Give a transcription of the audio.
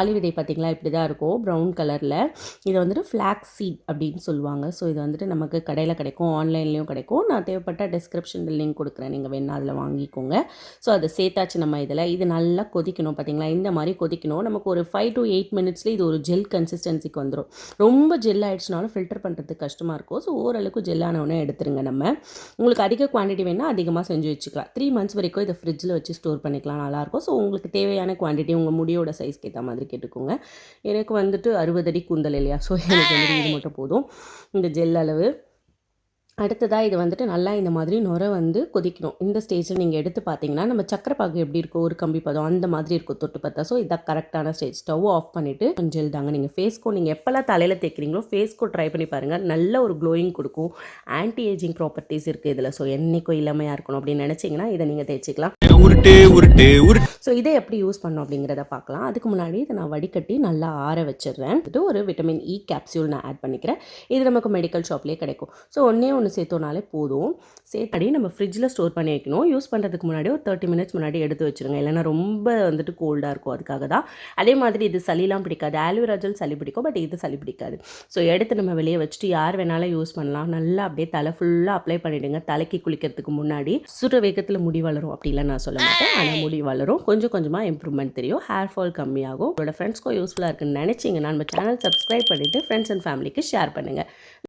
ஆலிவிதை பார்த்திங்களா? இப்படி தான் இருக்கும். ப்ரௌன் கலரில் இதை வந்துட்டு ஃப்ளாக் சீட் அப்படின்னு சொல்லுவாங்க. ஸோ இது வந்துட்டு நமக்கு கடையில் கிடைக்கும் ஆன்லைன்லேயும் கிடைக்கும். நான் தேவைப்பட்ட டிஸ்கிரிப்ஷனில் லிங்க் கொடுக்குறேன். நீங்கள் வேணால் அதில் வாங்கிக்கோங்க. ஸோ அதை சேர்த்தாச்சு நம்ம இதில். இது நல்லா கொதிக்கணும் பார்த்தீங்களா? இந்த மாதிரி கொதிக்கணும். நமக்கு ஒரு ஃபைவ் டு எயிட் மினிட்ஸில் இது ஒரு ஜெல் கன்சிஸ்டன்சிக்கு வந்துடும் ரொம்ப ஜெல் ஆகிடுச்சுனாலும் ஃபில்டர் பண்ணுறதுக்கு கஷ்டமாக இருக்கும். ஸோ ஓரளவுக்கு ஜெல்லானவொடனே எடுத்துருங்க நம்ம. உங்களுக்கு அதிக குவான்டிட்டி வேணால் அதிகமாக செஞ்சு வச்சுக்கலாம். த்ரீ மந்த்ஸ் வரைக்கும் இதை ஃப்ரிட்ஜில் வச்சு ஸ்டோர் பண்ணிக்கலாம். நல்லாயிருக்கும் ஸோ உங்களுக்கு தேவையான குவான்டிட்டி உங்கள் முடியோட சைஸ்க்கு ஏற்ற மாதிரி கேட்டுக்கோங்க. எனக்கு வந்துட்டு அறுபது அடி கூந்தல் இல்லையா? ஸோ எனக்கு வந்துட்டு இது மட்டும் போதும். இந்த ஜெல் அளவு. அடுத்ததாக இது வந்துட்டு நல்லா இந்த மாதிரி நுர வந்து கொதிக்கணும். இந்த ஸ்டேஜில் நீங்கள் எடுத்து பார்த்தீங்கன்னா நம்ம சக்கரை பாகு எப்படி இருக்கும் ஒரு கம்பி பதம் அந்த மாதிரி இருக்கும் தொட்டு பார்த்தா. ஸோ இதான் கரெக்டான ஸ்டேஜ் ஸ்டவ் ஆஃப் பண்ணிவிட்டு கொஞ்சம் தாங்க. நீங்கள் ஃபேஸ்க்கோ நீங்கள் எப்போல்லாம் தலையில் தேய்க்கிறீங்களோ ஃபேஸ்க்கோ ட்ரை பண்ணி பாருங்கள் நல்ல ஒரு க்ளோயிங் கொடுக்கும். ஆன்டி ஏஜிங் ப்ராப்பர்ட்டிஸ் இருக்குது இதில். ஸோ என்றைக்கும் இளமையாக இருக்கணும் அப்படின்னு நினச்சிங்கன்னா இதை நீங்கள் தேய்ச்சிக்கலாம். உருட்டு உருட்டு ஸோ இதை எப்படி யூஸ் பண்ணோம் அப்படிங்கிறத பார்க்கலாம். அதுக்கு முன்னாடி இதை நான் வடிகட்டி நல்லா ஆற வச்சிடுறேன். இது ஒரு விட்டமின் இ கேப்சியூல் நான் ஆட் பண்ணிக்கிறேன். இது நமக்கு மெடிக்கல் ஷாப்லேயே கிடைக்கும். ஸோ ஒன்றே ஒன்று சேர்த்தோனாலே போதும். சேர்த்தடி நம்ம ஃப்ரிட்ஜில் ஸ்டோர் பண்ணி வைக்கணும். யூஸ் பண்ணுறதுக்கு முன்னாடி ஒரு தேர்ட்டி மினிட்ஸ் முன்னாடி எடுத்து வச்சுருங்க. இல்லைன்னா ரொம்ப வந்துட்டு கோல்டாக இருக்கும். அதுக்காக தான். அதே மாதிரி இது சளிலாம் பிடிக்காது. ஆலோவேரா ஜெல் சளி பிடிக்கும். பட் இது சளி பிடிக்காது. ஸோ எடுத்து நம்ம வெளியே வச்சுட்டு யார் வேணாலும் யூஸ் பண்ணலாம். நல்லா அப்படியே தலை ஃபுல்லாக அப்ளை பண்ணிவிடுங்க தலைக்கு குளிக்கிறதுக்கு முன்னாடி. சுர வேகத்தில் முடி வளரும். அப்படிலாம் நான் சொல்ல மாட்டேன். ஆனால் முடி வளரும். கொஞ்சம் கொஞ்சமாக இம்ப்ரூவ்மெண்ட் தெரியும். ஹேர் ஃபால் கம்மியாகும். உங்களோட ஃப்ரெண்ட்ஸ்க்கும் யூஸ்ஃபுல்லாக இருக்குன்னு நினச்சிங்கன்னா நம்ம சேனல் சப்ஸ்கிரைப் பண்ணிவிட்டு ஃப்ரெண்ட்ஸ் அண்ட் ஃபேமிலிக்கு ஷேர் பண்ணுங்கள்